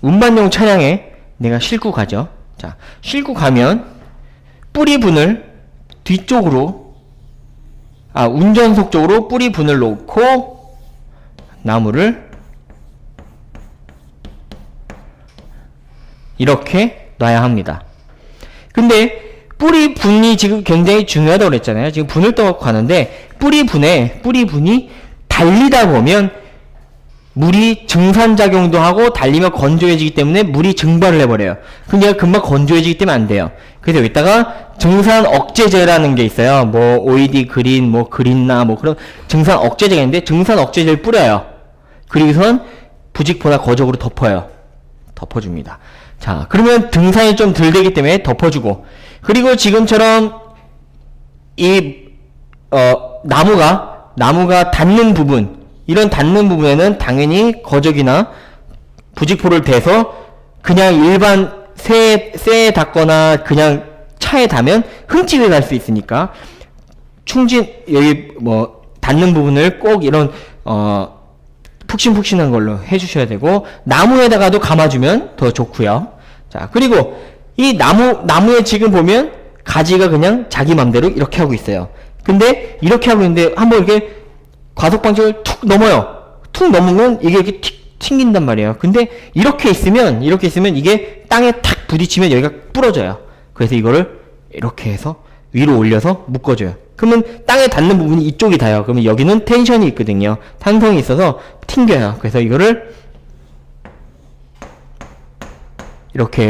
운반용 차량에 내가 싣고 가죠. 자, 싣고 가면 뿌리 분을 뒤쪽으로 아, 운전석 쪽으로 뿌리 분을 놓고 나무를 이렇게 놔야 합니다. 근데 뿌리 분이 지금 굉장히 중요하다고 그랬잖아요. 지금 분을 떠갖고 가는데 뿌리 분에 뿌리 분이 달리다 보면 물이 증산작용도 하고 달리면 건조해지기 때문에 물이 증발을 해버려요. 그럼 얘가 금방 건조해지기 때문에 안 돼요. 그래서 여기다가 증산 억제제라는 게 있어요. 뭐 오이디 그린, 뭐 그린나 뭐 그런 증산 억제제가 있는데 증산 억제제를 뿌려요. 그리고선 부직포나 거적으로 덮어요. 덮어줍니다. 자, 그러면 등산이 좀 덜 되기 때문에 덮어주고 그리고 지금처럼 이 어, 나무가 나무가 닿는 부분 이런 닿는 부분에는 당연히 거적이나 부직포를 대서 그냥 일반 쇠, 쇠에 닿거나 그냥 차에 닿으면 흠집이 날 수 있으니까 충진 여기 뭐 닿는 부분을 꼭 이런 어 푹신푹신한 걸로 해주셔야 되고 나무에다가도 감아주면 더 좋고요. 자 그리고 이 나무 나무에 지금 보면 가지가 그냥 자기 맘대로 이렇게 하고 있어요. 근데 이렇게 하고 있는데 한번 이렇게 과속 방식을 툭 넘어요. 툭 넘으면 이게 이렇게 틱 튕긴단 말이에요. 근데 이렇게 있으면 이렇게 있으면 이게 땅에 탁 부딪히면 여기가 부러져요. 그래서 이거를 이렇게 해서 위로 올려서 묶어줘요. 그러면 땅에 닿는 부분이 이쪽이 닿아요. 그러면 여기는 텐션이 있거든요. 탄성이 있어서 튕겨요. 그래서 이거를 이렇게